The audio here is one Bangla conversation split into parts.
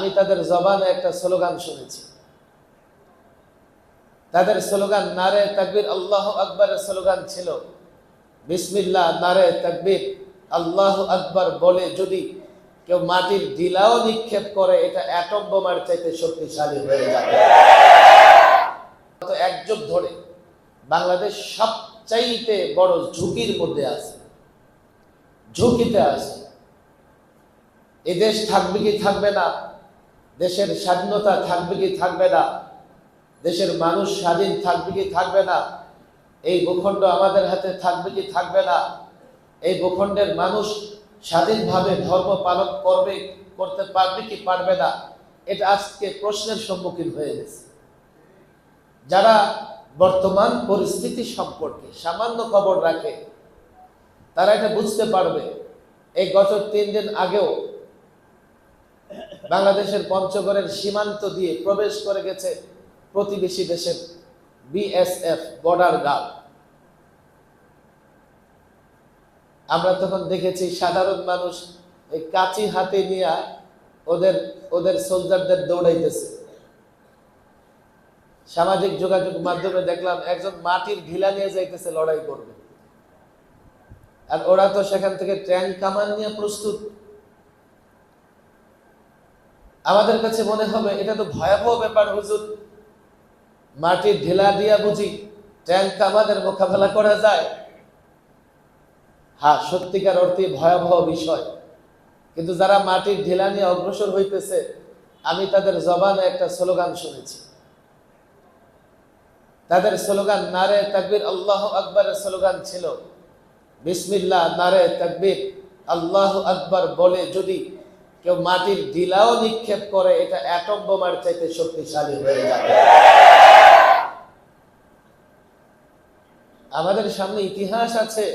আমি তাদের জবানে একটা স্লোগান শুনেছি। তাদের স্লোগান, নারে তাকবীর, আল্লাহ আকবরের স্লোগান ছিল, বিসমিল্লাহ, নারে তাকবীর, আল্লাহ আকবর বলে যদি কেউ মাটির ডিলাও নিক্ষেপ করে, এটা অ্যাটম বোমার চাইতে শক্তিশালী হয়ে যাবে। গত এক যুগ ধরে বাংলাদেশ সবচাইতে বড় ঝুঁকির মধ্যে আছে। ঝুঁকিতে আছে। এদেশ থাকবে কি থাকবে না দেশের স্বাধীনতা থাকবে কি থাকবে না? দেশের মানুষ স্বাধীন থাকবে কি থাকবে না? এই ভূখণ্ড আমাদের হাতে থাকবে কি থাকবে না? এই ভূখণ্ডের মানুষ স্বাধীনভাবে ধর্ম পালন করবে, করতে পারবে কি পারবে না? এটা আজকে প্রশ্নের সম্মুখীন হয়ে গেছে। যারা বর্তমান পরিস্থিতি সম্পর্কে সামান্য খবর রাখে, তারা এটা বুঝতে পারবে। এই গত তিন দিন আগেও বাংলাদেশের পঞ্চগড়ের সীমান্ত দিয়ে প্রবেশ করে গেছে প্রতিবেশী দেশের বিএসএফ বর্ডার গার্ড। আমরা তখন দেখেছি সাধারণ মানুষ এই কাঁচি হাতে নিয়ে ওদের ওদের সোলজারদের দৌড়াইতেছে। সামাজিক যোগাযোগ মাধ্যমে দেখলাম একজন মাটির ঢিলা নিয়ে যাইতেছে, লড়াই করবে। আর ওরা তো সেখান থেকে ট্যাঙ্ক কামান নিয়ে প্রস্তুত। আমাদের কাছে মনে হবে, এটা তো ভয়াবহ ব্যাপার হুজুর। মাটির ঢিলা দিয়া বুঝি ট্যাঙ্ক আমাদের মোকাবেলা করা যায়। হ্যাঁ সত্যিকার অর্থে ভয়াবহ বিষয়। কিন্তু যারা মাটির ঢিলা নিয়ে অগ্রসর হইতেছে, আমি তাদের জবানে একটা স্লোগান শুনেছি। তাদের স্লোগান, নারে তাকবীর, আল্লাহ আকবরের স্লোগান ছিল, বিসমিল্লাহ, নারে তাকবীর, আল্লাহ আকবর বলে যদি কেউ মাটির ডিলাও নিক্ষেপ করে, এটা অ্যাটম বোমার চাইতে শক্তিশালী হয়ে যাবে। আমাদের সামনে ইতিহাস আছে।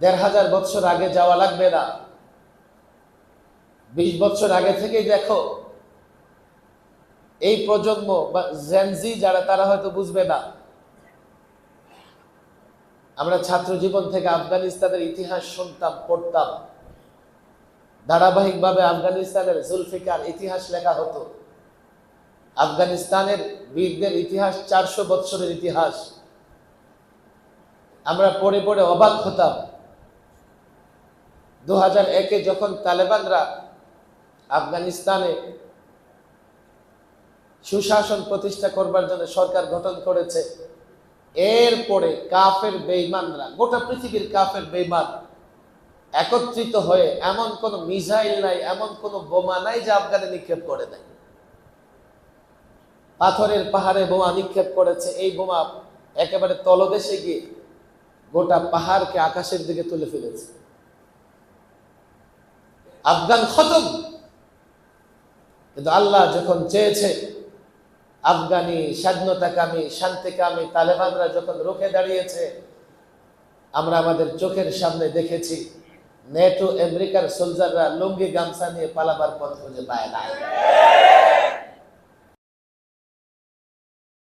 দেড় হাজার বছর আগে যাওয়া লাগবে না। বিশ বছর আগে থেকেই দেখো, এই প্রজন্ম বা জেনজি যারা, তারা হয়তো বুঝবে না। আমরা ছাত্র জীবন থেকে আফগানিস্তানের ইতিহাস শুনতাম, পড়তাম। ধারাবাহিকভাবে আফগানিস্তানের জুলফিকার ইতিহাস লেখা হতো। আফগানিস্তানের বীরদের ইতিহাস চারশো বৎসরের ইতিহাস। আমরা পড়ে পড়ে অবাক হতাম। দু হাজার একে যখন তালেবানরা আফগানিস্তানে সুশাসন প্রতিষ্ঠা করবার জন্য সরকার গঠন করেছে, এরপরে কাফের বেইমানরা গোটা পৃথিবীর কাফের বেইমান একত্রিত হয়ে এমন কোন মিসাইল নাই, এমন কোন বোমা নাই যে আফগানে নিক্ষেপ করে দেয় পাথরের পাহাড়ে বোমা নিক্ষেপ করেছে, এই বোমা একেবারে তলদেশে গিয়ে গোটা পাহাড়কে আকাশের দিকে তুলে ফেলেছে। আফগান খতম। কিন্তু আল্লাহ যখন চেয়েছে, আফগানি স্বাধীনতাকামী, শান্তিকামী তালেবানরা যখন রুখে দাঁড়িয়েছে, আমরা আমাদের চোখের সামনে দেখেছি নেটো আমেরিকার সোলজাররা লুঙ্গি গামছা নিয়ে পালাবার পথ খুঁজে পায় না।